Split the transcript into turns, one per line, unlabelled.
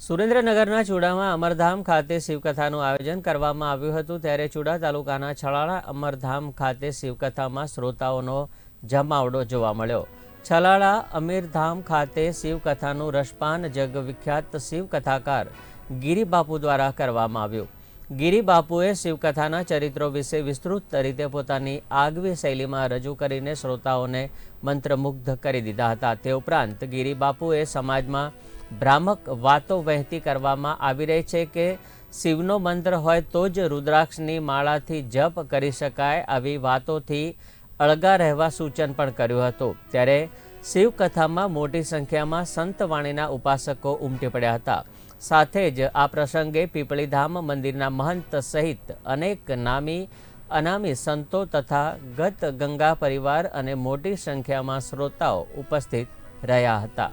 સુરેન્દ્રનગરના ચુડામાં અમરધામ ખાતે શિવકથાનું આયોજન કરવામાં આવ્યું હતું, ત્યારે ચુડા તાલુકાના છલાળા અમરધામ ખાતે શિવકથામાં શ્રોતાઓનો જમાવડો જોવા મળ્યો. છલાળા અમીરધામ ખાતે શિવકથાનું રસપાન જગવિખ્યાત શિવકથાકાર ગિરિબાપુ દ્વારા કરવામાં આવ્યું. ગિરિબાપુએ શિવકથાના ચરિત્રો વિશે વિસ્તૃત રીતે પોતાની આગવી શૈલીમાં રજૂ કરીને શ્રોતાઓને મંત્રમુગ્ધ કરી દીધા હતા. તે ઉપરાંત ગિરિબાપુએ સમાજમાં ભ્રામક વાતો વહેતી કરવામાં આવી રહી છે કે શિવનો મંત્ર હોય તો જ રુદ્રાક્ષની માળાથી જપ કરી શકાય આવી વાતોથી અળગા રહેવા સૂચન પણ કર્યું હતું. ત્યારે શિવકથામાં મોટી સંખ્યામાં સંતવાણીના ઉપાસકો ઉમટી પડ્યા હતા. સાથે જ આ પ્રસંગે પીપળીધામ મંદિરના મહંત સહિત અનેક નામી, અનામી સંતો તથા ગત ગંગા પરિવાર અને મોટી સંખ્યામાં શ્રોતાઓ ઉપસ્થિત રહ્યા હતા.